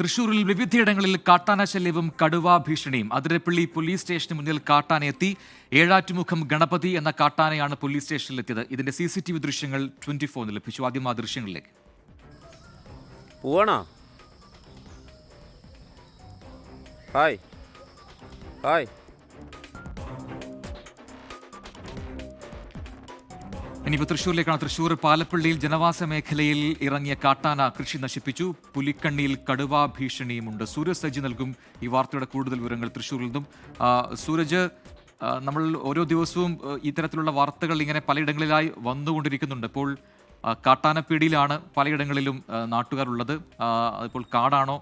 തൃശൂരിൽ വിവിധയിടങ്ങളിൽ കാട്ടാന ശല്യവും കടുവാ ഭീഷണിയും. അതിരപ്പള്ളി പോലീസ് സ്റ്റേഷന് മുന്നിൽ കാട്ടാനെത്തി ഏഴാറ്റുമുഖം ഗണപതി എന്ന കാട്ടാനയാണ് പോലീസ് സ്റ്റേഷനിലെത്തിയത്. ഇതിന്റെ സി സി ടി വി ദൃശ്യങ്ങൾ ട്വന്റി ഫോറിന് ലഭിച്ചു. ആദ്യം ആ ദൃശ്യങ്ങളിലേക്ക്. പോവണോ? ഹായ്. ഹായ്. ഇനിയിപ്പോൾ തൃശ്ശൂരിലേക്കാണ്. തൃശ്ശൂർ പാലപ്പള്ളിയിൽ ജനവാസ മേഖലയിൽ ഇറങ്ങിയ കാട്ടാന കൃഷി നശിപ്പിച്ചു. പുലിക്കണ്ണിയിൽ കടുവാ ഭീഷണിയുമുണ്ട്. സൂരജ് സജി നൽകും ഈ വാർത്തയുടെ കൂടുതൽ വിവരങ്ങൾ തൃശ്ശൂരിൽ നിന്നും. സൂരജ് നമ്മൾ ഓരോ ദിവസവും ഇത്തരത്തിലുള്ള വാർത്തകൾ ഇങ്ങനെ പലയിടങ്ങളിലായി വന്നുകൊണ്ടിരിക്കുന്നുണ്ട്. ഇപ്പോൾ കാട്ടാനപ്പീടിയിലാണ് പലയിടങ്ങളിലും നാട്ടുകാരുള്ളത്. അതിപ്പോൾ കാടാണോ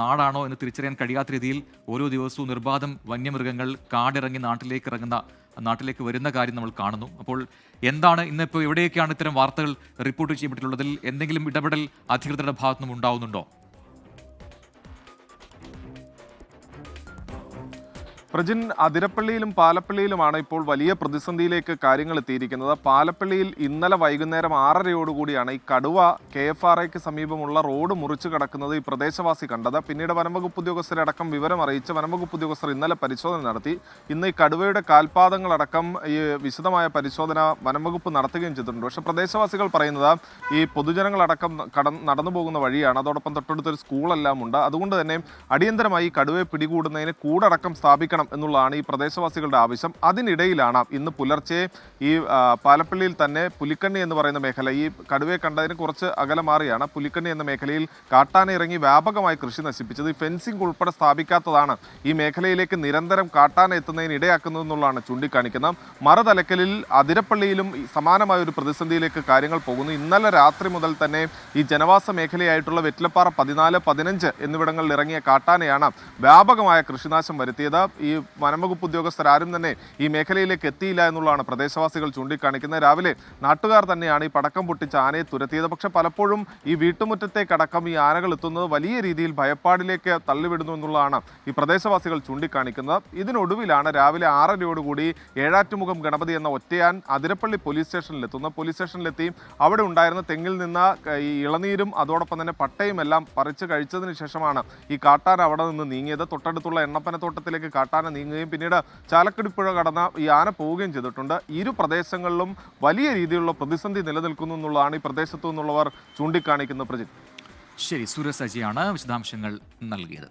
നാടാണോ എന്ന് തിരിച്ചറിയാൻ കഴിയാത്ത രീതിയിൽ ഓരോ ദിവസവും നിർബാധം വന്യമൃഗങ്ങൾ കാടിറങ്ങി നാട്ടിലേക്ക് ഇറങ്ങുന്ന നാട്ടിലേക്ക് വരുന്ന കാര്യം നമ്മൾ കാണുന്നു. അപ്പോൾ എന്താണ് ഇന്നിപ്പോൾ എവിടെയൊക്കെയാണ് ഇത്തരം വാർത്തകൾ റിപ്പോർട്ട് ചെയ്യപ്പെട്ടിട്ടുള്ളതിൽ എന്തെങ്കിലും ഇടപെടൽ അധികൃതരുടെ ഭാഗത്തുനിന്നും ഉണ്ടാവുന്നുണ്ടോ? പ്രജിൻ അതിരപ്പള്ളിയിലും പാലപ്പള്ളിയിലുമാണ് ഇപ്പോൾ വലിയ പ്രതിസന്ധിയിലേക്ക് കാര്യങ്ങൾ എത്തിയിരിക്കുന്നത്. പാലപ്പള്ളിയിൽ ഇന്നലെ വൈകുന്നേരം ആറരയോടുകൂടിയാണ് ഈ കടുവ കെ എഫ് ആർ ഐക്ക് സമീപമുള്ള റോഡ് മുറിച്ചു കടക്കുന്നത് ഈ പ്രദേശവാസി കണ്ടത്. പിന്നീട് വനംവകുപ്പ് ഉദ്യോഗസ്ഥരടക്കം വിവരം അറിയിച്ച് വനംവകുപ്പ് ഉദ്യോഗസ്ഥർ ഇന്നലെ പരിശോധന നടത്തി. ഇന്ന് ഈ കടുവയുടെ കാൽപാദങ്ങളടക്കം ഈ വിശദമായ പരിശോധന വനംവകുപ്പ് നടത്തുകയും ചെയ്തിട്ടുണ്ട്. പക്ഷേ പ്രദേശവാസികൾ പറയുന്നത് ഈ പൊതുജനങ്ങളടക്കം കട നടന്നു പോകുന്ന വഴിയാണ്. അതോടൊപ്പം തൊട്ടടുത്തൊരു സ്കൂളെല്ലാം ഉണ്ട്. അതുകൊണ്ട് തന്നെ അടിയന്തരമായി കടുവയെ പിടികൂടുന്നതിന് കൂടടക്കം സ്ഥാപിക്കണം എന്നുള്ളതാണ് ഈ പ്രദേശവാസികളുടെ ആവശ്യം. അതിനിടയിലാണ് ഇന്ന് പുലർച്ചെ ഈ പാലപ്പള്ളിയിൽ തന്നെ പുലിക്കണ്ണി എന്ന് പറയുന്ന മേഖല ഈ കടുവയെ കണ്ടതിന് കുറച്ച് അകലെ മാറിയാണ് പുലിക്കണ്ണി എന്ന മേഖലയിൽ കാട്ടാന ഇറങ്ങി വ്യാപകമായി കൃഷി നശിപ്പിച്ചത്. ഈ ഫെൻസിംഗ് ഉൾപ്പെടെ സ്ഥാപിക്കാത്തതാണ് ഈ മേഖലയിലേക്ക് നിരന്തരം കാട്ടാന എത്തുന്നതിന് ഇടയാക്കുന്നതെന്നുള്ളതാണ് ചൂണ്ടിക്കാണിക്കുന്നത്. മറുതലക്കലിൽ അതിരപ്പള്ളിയിലും സമാനമായ ഒരു പ്രതിസന്ധിയിലേക്ക് കാര്യങ്ങൾ പോകുന്നു. ഇന്നലെ രാത്രി മുതൽ തന്നെ ഈ ജനവാസ മേഖലയായിട്ടുള്ള വെറ്റിലപ്പാറ പതിനാല് പതിനഞ്ച് എന്നിവിടങ്ങളിൽ ഇറങ്ങിയ കാട്ടാനയാണ് വ്യാപകമായ കൃഷിനാശം വരുത്തിയത്. ഈ വനംവകുപ്പ് ഉദ്യോഗസ്ഥർ ആരും തന്നെ ഈ മേഖലയിലേക്ക് എത്തിയില്ല എന്നുള്ളതാണ് പ്രദേശവാസികൾ ചൂണ്ടിക്കാണിക്കുന്നത്. രാവിലെ നാട്ടുകാർ തന്നെയാണ് ഈ പടക്കം പൊട്ടിച്ച് ആനയെ തുരത്തിയത്. പക്ഷെ പലപ്പോഴും ഈ വീട്ടുമുറ്റത്തേക്കടക്കം ഈ ആനകൾ എത്തുന്നത് വലിയ രീതിയിൽ ഭയപ്പാടിലേക്ക് തള്ളിവിടുന്നു എന്നുള്ളതാണ് ഈ പ്രദേശവാസികൾ ചൂണ്ടിക്കാണിക്കുന്നത്. ഇതിനൊടുവിലാണ് രാവിലെ ആറരയോടുകൂടി ഏഴാറ്റുമുഖം ഗണപതി എന്ന ഒറ്റയാൻ അതിരപ്പള്ളി പോലീസ് സ്റ്റേഷനിലെത്തുന്നത് പോലീസ് സ്റ്റേഷനിലെത്തി. അവിടെ ഉണ്ടായിരുന്ന തെങ്ങിൽ നിന്ന് ഈ ഇളനീരും അതോടൊപ്പം തന്നെ പട്ടയും എല്ലാം പറിച്ച് കഴിച്ചതിന് ശേഷമാണ് ഈ കാട്ടാൻ അവിടെ നിന്ന് നീങ്ങിയത്. തൊട്ടടുത്തുള്ള എണ്ണപ്പനത്തോട്ടത്തിലേക്ക് കാട്ടാന നീങ്ങുകയും പിന്നീട് ചാലക്കുടിപ്പുഴ കടന്ന ഈ ആന പോവുകയും ചെയ്തിട്ടുണ്ട്. ഇരു പ്രദേശങ്ങളിലും വലിയ രീതിയിലുള്ള പ്രതിസന്ധി നിലനിൽക്കുന്നു എന്നുള്ളതാണ് ഈ പ്രദേശത്തു നിന്നുള്ളവർ ചൂണ്ടിക്കാണിക്കുന്ന പ്രജിത് ശരി സൂര്യസജിയാണ് വിശദാംശങ്ങൾ നൽകിയത്.